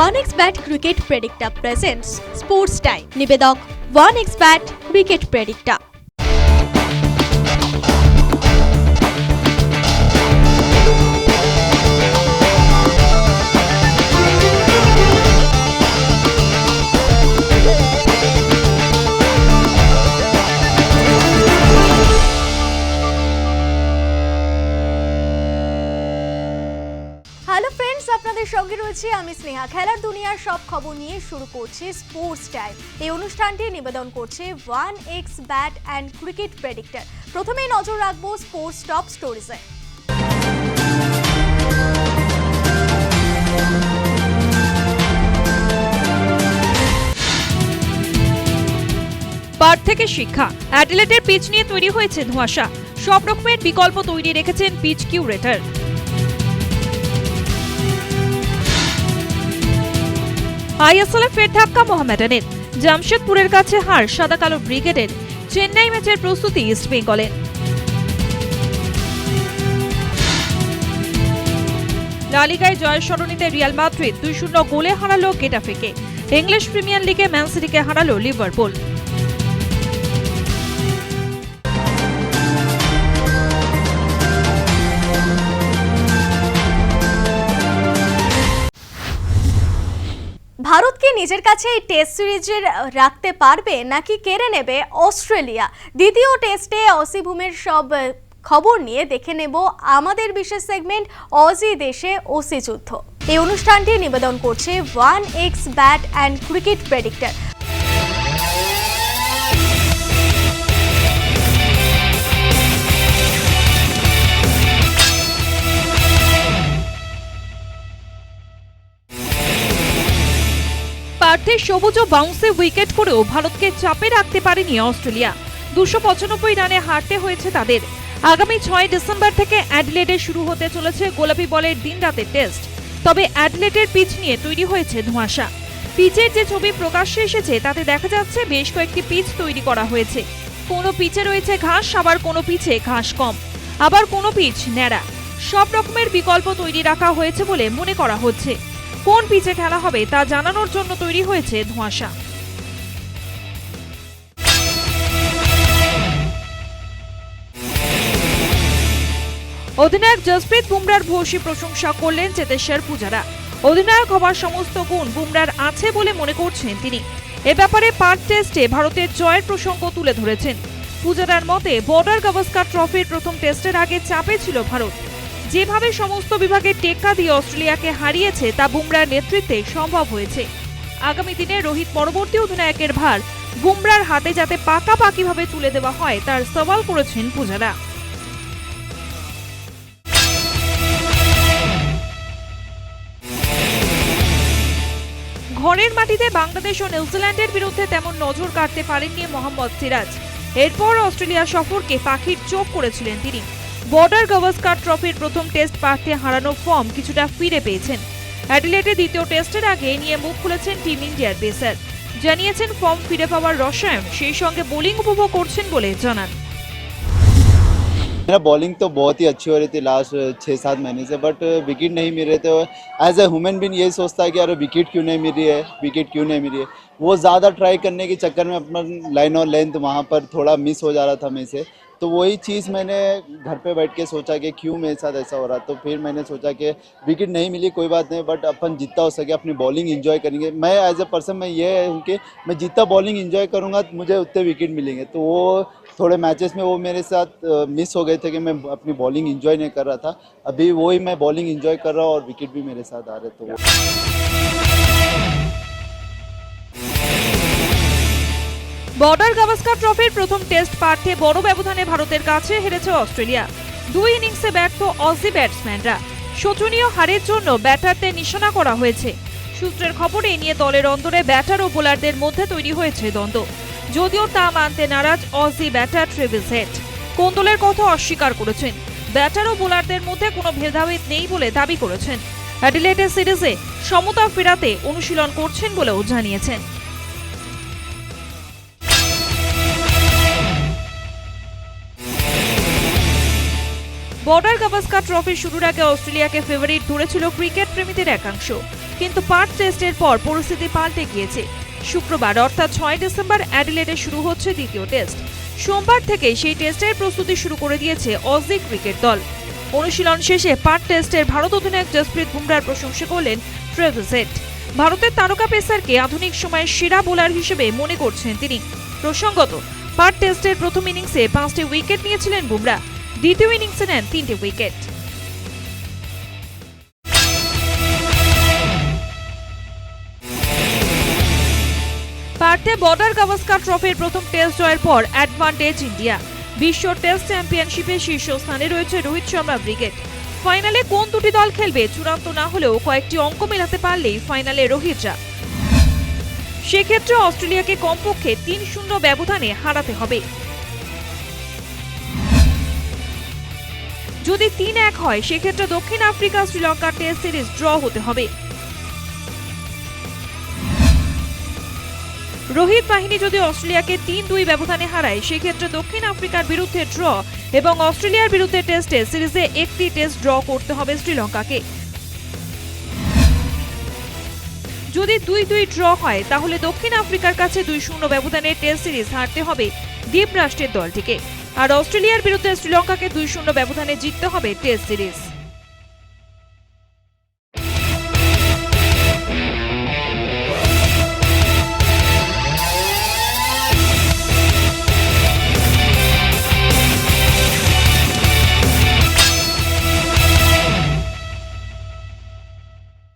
One X bat cricket predicta presents sports time নিবেদক one X bat cricket predicta সঙ্গে রয়েছে আমি স্নেহা। খেলার দুনিয়ার সব খবর নিয়ে শুরু করছি স্পোর্টস টাইম এই অনুষ্ঠানটি নিবেদন করছে one X bat and cricket predictor প্রথমেই নজর রাখব স্পোর্টস টপ স্টোরিজে পার্ট থেকে শিক্ষা। অ্যাডিলেটের পিচ নিয়ে তৈরি হয়েছে ধোঁয়াশা। সব রকমের বিকল্প তৈরি রেখেছেন পিচ কিউরেটার। আইএসএলে ফের ধাক্কা মোহামেডানের। জামশেদপুরের কাছে হার, সাদা কালো ব্রিগেডের। চেন্নাই ম্যাচের প্রস্তুতি ইস্ট বেঙ্গলের। লালিগায় জয়ের সরণিতে রিয়াল মাদ্রিদ দুই শূন্য গোলে হারালো গেটাফেকে। ইংলিশ প্রিমিয়ার লিগে ম্যান সিটিকে হারালো লিভারপুল। ভারতকে নিজের কাছে এই টেস্ট সিরিজে রাখতে পারবে নাকি কেড়ে নেবে অস্ট্রেলিয়া? দ্বিতীয় টেস্টে অসি ভূমির সব খবর নিয়ে দেখে নেব আমাদের বিশেষ সেগমেন্ট অজি দেশে ওসি যুদ্ধ। এই অনুষ্ঠানটি নিবেদন করছে one X bat and cricket predictor. পার্থে সবুজ বাউন্সে উইকেট করেও ভারতকে চাপে রাখতে পারেনি অস্ট্রেলিয়া। দুশো রানে হারতে হয়েছে তাদের। আগামী ছয় ডিসেম্বর থেকে অ্যাডলেডে শুরু হতে চলেছে গোলাপি বলের দিন রাতের টেস্ট। তবে অ্যাডলেডের পিচ নিয়ে তৈরি হয়েছে ধোঁয়াশা। পিচের যে ছবি প্রকাশ্যে এসেছে, তাতে দেখা যাচ্ছে বেশ কয়েকটি পিচ তৈরি করা হয়েছে। কোনো পিচে রয়েছে ঘাস, আবার কোনো পিচে ঘাস কম। আবার কোনো পিচ ন্যাড়া। সব রকমের বিকল্প তৈরি রাখা হয়েছে বলে মনে করা হচ্ছে। কোন পিচে খেলা হবে তা জানানোর জন্য তৈরি হয়েছে ধোঁয়াশা। অধিনায়ক জসপ্রীত বুমরার ভূয়সী প্রশংসা করলেন চেতেশ্বর পূজারা। অধিনায়ক হবার সমস্ত গুণ বুমরার আছে বলে মনে করছেন তিনি। এ ব্যাপারে পার্ট টেস্টে ভারতের জয়ের প্রসঙ্গ তুলে ধরেছেন। পূজারার মতে, বর্ডার গাভাস্কার ট্রফির প্রথম টেস্টের আগে চাপে ছিল ভারত। যেভাবে সমস্ত বিভাগে টেক্কা দিয়ে অস্ট্রেলিয়াকে হারিয়েছে, তা বুমরার নেতৃত্বে সম্ভব হয়েছে। আগামী দিনে রোহিত পরবর্তী অধিনায়কের ভার বুমরার হাতে যাতে পাকাপাকিভাবে তুলে দেওয়া হয়, তার সওয়াল করেছেন পূজারা। ঘরের মাটিতে বাংলাদেশ ও নিউজিল্যান্ডের বিরুদ্ধে তেমন নজর কাটতে পারেননি মোহাম্মদ সিরাজ। এরপর অস্ট্রেলিয়া সফরকে পাখির চোখ করেছিলেন তিনি। বর্ডার গাভাস্কার ট্রফির প্রথম টেস্ট পার্থে হারানো ফর্ম কিছুটা ফিরে পেয়েছেন অ্যাডিলেটে দ্বিতীয় টেস্টের আগে এ নিয়ে মুখ খুলেছেন টিম ইন্ডিয়ার পেসার জানিয়েছেন ফর্ম ফিরে পাওয়ার রসায়ন সেই সঙ্গে বোলিং উপভোগ করছেন বলে জানান मेरा बॉलिंग तो बहुत ही अच्छी हो रही थी लास्ट छः सात महीने से बट विकेट नहीं मिल रहे थे एज ए ह्यूमन बीन यही सोचता है कि यार विकेट क्यों नहीं मिल रही है विकेट क्यों नहीं मिल रही है वो ज़्यादा ट्राई करने के चक्कर में अपना लाइन और लेंथ वहाँ पर थोड़ा मिस हो जा रहा था मेरे से तो वही चीज़ मैंने घर पे बैठ के सोचा कि क्यों मेरे साथ ऐसा हो रहा तो फिर मैंने सोचा कि विकेट नहीं मिली, कोई बात नहीं बट अपन जितना हो सके अपनी बॉलिंग इंजॉय करेंगे। मैं एज ए पर्सन मैं ये हूँ कि मैं जितना बॉलिंग इंजॉय करूँगा तो मुझे उतने विकेट मिलेंगे। तो वो थोड़े मैचेस में वो मेरे साथ मिस हो गए थे कि मैं अपनी बॉलिंग इंजॉय नहीं कर रहा था। अभी वही मैं बॉलिंग इंजॉय कर रहा हूँ और विकेट भी मेरे साथ आ रहे तो বর্ডার গাভাস্কার ট্রফির প্রথম টেস্ট পার্থে বড় ব্যবধানে ভারতের কাছে হেরেছে অস্ট্রেলিয়া। দুই ইনিংসে ব্যর্থ অজি ব্যাটসম্যানরা। শোচনীয় হারের জন্য ব্যাটারদের নিশানা করা হয়েছে। সূত্রের খবরে নিয়ে দলের অন্তরে ব্যাটার ও বোলারদের মধ্যে তৈরি হয়েছে দ্বন্দ্ব। যদিও তা মানতে নারাজ অজি ব্যাটার ট্রেভিস হেড কোন্দলের কথা অস্বীকার করেছেন? ব্যাটার ও বোলারদের মধ্যে কোনো ভেদাভেদ নেই বলে দাবি করেছেন। অ্যাডিলেটের সিরিজে সমতা ফেরাতে অনুশীলন করছেন বলেও জানিয়েছেন। বর্ডার গাভাস্কার ট্রফি শুরুর আগে অস্ট্রেলিয়াকে ফেভারিট ধরেছিল ক্রিকেট প্রেমীদের একাংশ। কিন্তু পার্ট টেস্টের পর পরিস্থিতি পাল্টে গিয়েছে। শুক্রবার অর্থাৎ ছয় ডিসেম্বর অ্যাডিলেডে শুরু হচ্ছে দ্বিতীয় টেস্ট। সোমবার থেকে সেই টেস্টের প্রস্তুতি শুরু করে দিয়েছে অজি ক্রিকেট দল। অনুশীলন শেষে পার্ট টেস্টের ভারত অধিনায়ক জসপ্রীত বুমরার প্রশংসা করলেন ট্রেভিস ভারতের তারকা পেসারকে আধুনিক সময়ের সেরা বোলার হিসেবে মনে করছেন তিনি। প্রসঙ্গত পার্ট টেস্টের প্রথম ইনিংসে পাঁচটি উইকেট নিয়েছিলেন বুমরা দ্বিতীয় ইনিংসে নেন তিনটি উইকেট পার্থে বর্ডার গাভাস্কার ট্রফির প্রথম টেস্ট জয়ের পর অ্যাডভান্টেজ ইন্ডিয়া বিশ্ব টেস্ট চ্যাম্পিয়নশিপে শীর্ষস্থানে রয়েছে রোহিত শর্মা ব্রিগেড। ফাইনালে কোন দুটি দল খেলবে চূড়ান্ত না হলেও কয়েকটি অঙ্ক মেলাতে পারলেই ফাইনালে রোহিতরা। সেক্ষেত্রে অস্ট্রেলিয়াকে কমপক্ষে তিন শূন্য ব্যবধানে হারাতে হবে। যদি তিন এক হয়, সেক্ষেত্রে দক্ষিণ আফ্রিকা শ্রীলঙ্কার টেস্ট সিরিজ ড্র হতে হবে। রোহিত বাহিনী যদি অস্ট্রেলিয়াকে তিন দুই ব্যবধানে হারায়, সেক্ষেত্রে দক্ষিণ আফ্রিকার বিরুদ্ধে ড্র এবং অস্ট্রেলিয়ার বিরুদ্ধে টেস্টে সিরিজে একটি টেস্ট ড্র করতে হবে শ্রীলঙ্কাকে। যদি দুই দুই ড্র হয়, তাহলে দক্ষিণ আফ্রিকার কাছে দুই শূন্য ব্যবধানে টেস্ট সিরিজ হারতে হবে দ্বীপ রাষ্ট্রের দলটিকে। আর অস্ট্রেলিয়ার বিরুদ্ধে শ্রীলঙ্কাকে দুই শূন্য ব্যবধানে জিততে হবে টেস্ট সিরিজ।